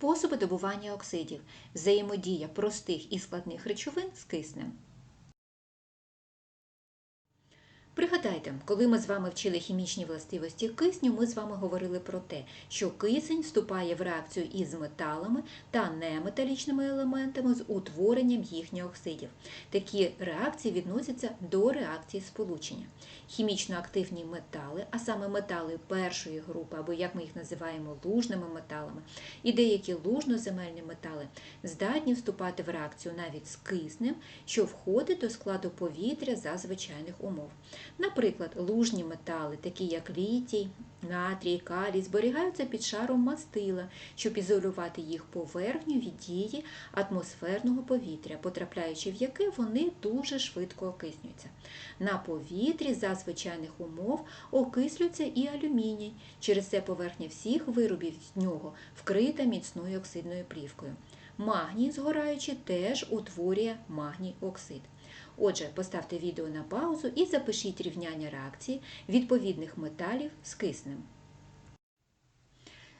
Способи добування оксидів. Взаємодія простих і складних речовин з киснем. Пригадайте, коли ми з вами вчили хімічні властивості кисню, ми з вами говорили про те, що кисень вступає в реакцію із металами та неметалічними елементами з утворенням їхніх оксидів. Такі реакції відносяться до реакції сполучення. Хімічно активні метали, а саме метали першої групи, або як ми їх називаємо лужними металами, і деякі лужноземельні метали здатні вступати в реакцію навіть з киснем, що входить до складу повітря за звичайних умов. Наприклад, лужні метали, такі як літій, натрій, калій, зберігаються під шаром мастила, щоб ізолювати їх поверхню від дії атмосферного повітря, потрапляючи в яке вони дуже швидко окиснюються. На повітрі за звичайних умов окислюється і алюміній. Через це поверхня всіх виробів з нього вкрита міцною оксидною плівкою. Магній, згораючи, теж утворює магній оксид. Отже, поставте відео на паузу і запишіть рівняння реакції відповідних металів з киснем.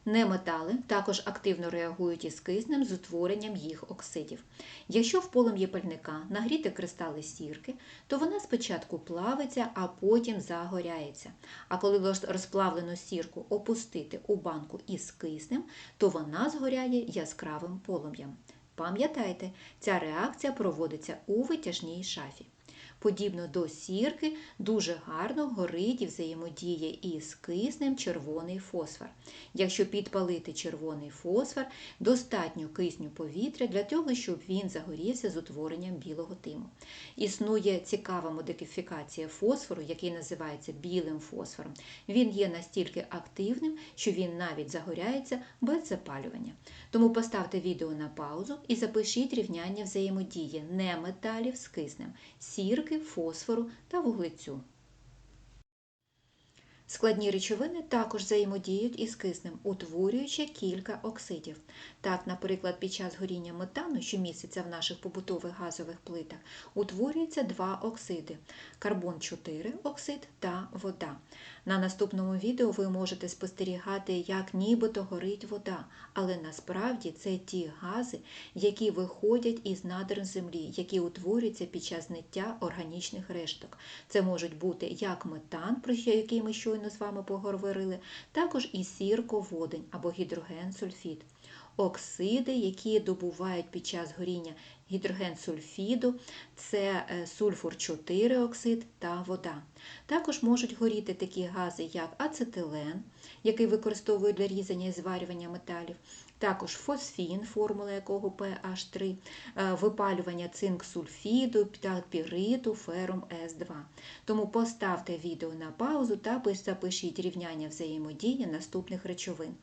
Неметали також активно реагують із киснем з утворенням їх оксидів. Якщо в полум'ї пальника нагріти кристали сірки, то вона спочатку плавиться, а потім загоряється. А коли розплавлену сірку опустити у банку із киснем, то вона згоряє яскравим полум'ям. Пам'ятайте, ця реакція проводиться у витяжній шафі. Подібно до сірки, дуже гарно горить і взаємодіє із киснем червоний фосфор. Якщо підпалити червоний фосфор, достатньо кисню повітря для того, щоб він загорівся з утворенням білого тиму. Існує цікава модифікація фосфору, який називається білим фосфором. Він є настільки активним, що він навіть загоряється без запалювання. Тому поставте відео на паузу і запишіть рівняння взаємодії неметалів з киснем. сірки, фосфору та вуглецю. Складні речовини також взаємодіють із киснем, утворюючи кілька оксидів. Так, наприклад, під час горіння метану, що міститься в наших побутових газових плитах, утворюються два оксиди карбон 4 оксид та вода. На наступному відео ви можете спостерігати, як нібито горить вода, але насправді це ті гази, які виходять із надр землі, які утворюються під час зниття органічних решток. Це можуть бути як метан, про який ми щойно з вами поговорили, також і сірководень або гідрогенсульфід. Оксиди, які добувають під час горіння гідроген сульфіду, це е, сульфур 4 оксид та вода. Також можуть горіти такі гази, як ацетилен, який використовують для різання і зварювання металів, також фосфін, формула якого pH3, е, випалювання цинк-сульфіду, піриту, ферум С2. Тому поставте відео на паузу та запишіть рівняння взаємодії наступних речовин.